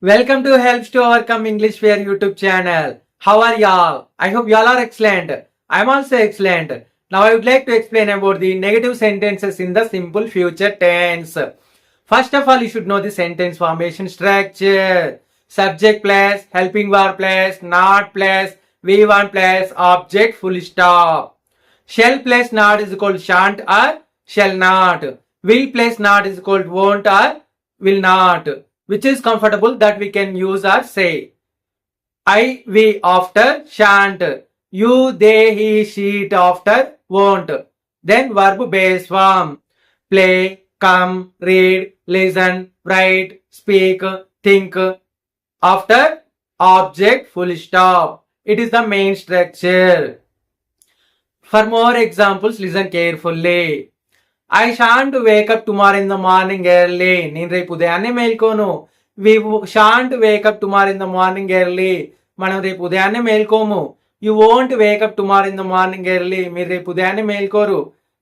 Welcome to Helps to Overcome English Fair YouTube channel. How are y'all? I hope y'all are excellent. I'm also excellent. Now I would like to explain about the negative sentences in the simple future tense. First of all, you should know the sentence formation structure. Subject plus, helping verb plus, not plus, V1 plus, object full stop. Shall plus not is called shan't or shall not. Will plus not is called won't or will not. Which is comfortable that we can use or say. I, we after shan't. You, they, he, she it after won't. Then verb base form. Play, come, read, listen, write, speak, think. After object full stop. It is the main structure. For more examples, listen carefully. I shan't wake up tomorrow in the morning early నేను రేపు ఉదయాన్నే మేల్కోను. We shan't wake up tomorrow in the morning early మనం రేపు ఉదయాన్నే మేల్కోము. You won't wake up tomorrow in the morning early మీరు రేపు ఉదయాన్నే మేల్కోరు.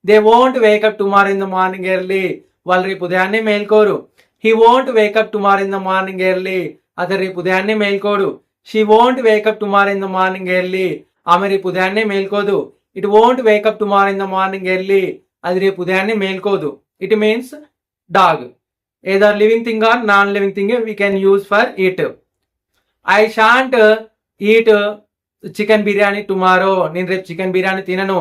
They won't wake up tomorrow in the morning early వాళ్ళు రేపు ఉదయాన్నే మేల్కోరు. He won't wake up tomorrow in the morning early అతను రేపు ఉదయాన్నే మేల్కోడు. She won't wake up tomorrow in the morning early ఆమె రేపు ఉదయాన్నే మేల్కోదు. It won't wake up tomorrow in the morning early అది రేపు ఉదయాన్నే మేల్కోదు it means dog either living thing or non living thing we can use for it I shan't eat chicken biryani tomorrow నేను రేపు chicken biryani తినను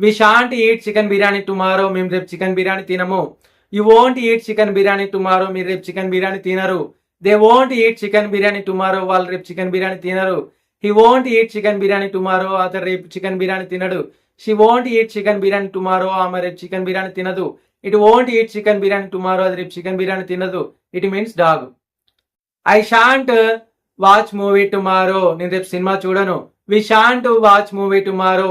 we shan't eat chicken biryani tomorrow మేము రేపు chicken biryani తినము you won't eat chicken biryani tomorrow మీరు రేపు chicken biryani తినరు they won't eat chicken biryani tomorrow వాళ్ళు రేపు చికెన్ బిర్యానీ తినరు he won't eat chicken biryani tomorrow అతను రేపు చికెన్ బిర్యానీ తినడు she won't eat chicken biryani tomorrow ఆమె రేపు చికెన్ బిర్యానీ తినదు. It won't eat chicken biryani tomorrow అది రేపు చికెన్ బిర్యానీ తినదు. It means dog I shan't watch movie tomorrow నేను రేపు సినిమా చూడను. We shan't watch movie tomorrow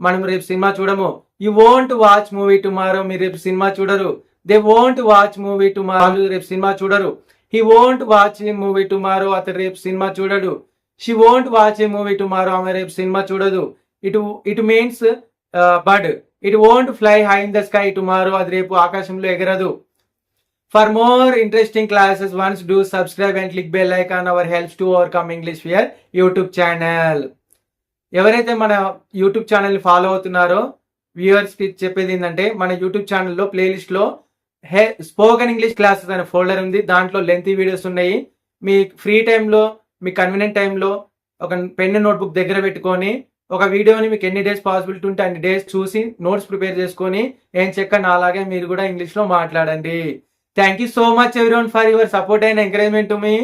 మనం రేపు సినిమా చూడము. You won't watch movie tomorrow మీరు రేపు సినిమా చూడరు. They won't watch movie tomorrow రేపు సినిమా చూడరు. He won't watch movie tomorrow అతను రేపు సినిమా చూడడు. She won't watch a movie tomorrow ఆమె రేపు సినిమా చూడదు. It it means bird it won't fly high in the sky tomorrow అది రేపు ఆకాశంలో ఎగరదు. For more interesting classes once do subscribe and click bell icon our helps to overcome English fear YouTube channel ఎవరైతే మన YouTube ఛానల్ని follow అవుతున్నారో వ్యూవర్స్కి చెప్పేది ఏంటంటే మన యూట్యూబ్ ఛానల్లో ప్లేలిస్ట్లో హే స్పోకెన్ ఇంగ్లీష్ క్లాసెస్ అనే ఫోల్డర్ ఉంది. దాంట్లో లెంతీ వీడియోస్ ఉన్నాయి. మీ ఫ్రీ టైంలో మీ కన్వీనియంట్ టైంలో ఒక పెన్ నోట్బుక్ దగ్గర పెట్టుకొని ఒక వీడియోని మీకు ఎన్ని డేస్ పాసిబిలిటీ ఉంటే అన్ని డేస్ చూసి నోట్స్ ప్రిపేర్ చేసుకొని ఏం చెక్క నాలాగే మీరు కూడా ఇంగ్లీష్లో మాట్లాడండి. థ్యాంక్ యూ సో మచ్ ఎవరి for your support and encouragement me